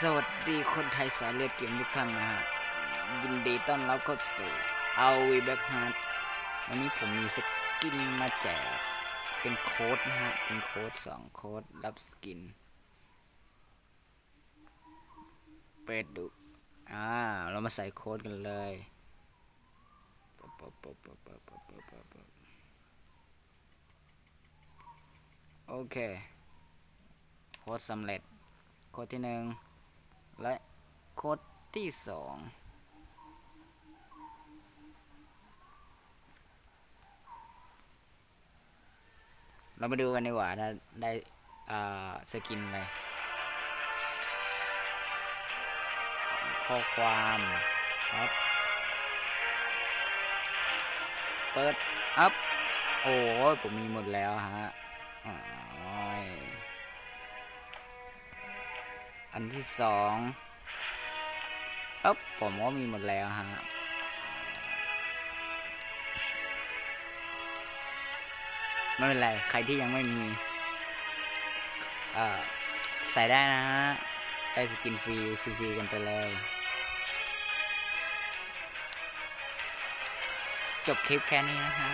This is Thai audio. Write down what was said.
สวัสดีคนไทยสายเลือดเกมทุกท่านนะฮะ ยินดีต้อนรับเข้าสู่เอาวีแบ็กฮาร์ดวันนี้ผมมีสกินมาแจก เป็นโค้ดนะฮะ เป็นโค้ดสองโค้ดรับสกิน เปิดดู อ่า เรามาใส่โค้ดกันเลยโอเค โค้ดสำเร็จ โค้ดที่หนึ่ง และโค้ดที่สองเรามาดูกันดีกว่าถ้าได้สกินอะไรข้อความครับเปิดอัพ โอ้ยผมมีหมดแล้วฮะ อันที่สองเอ๊บผมก็มีหมดแล้วฮะไม่เป็นไร ใครที่ยังไม่มี เอ่อ ใส่ได้นะฮะ ได้สกินฟรี ฟรีๆกันไปเลย จบคลิปแค่นี้นะฮะ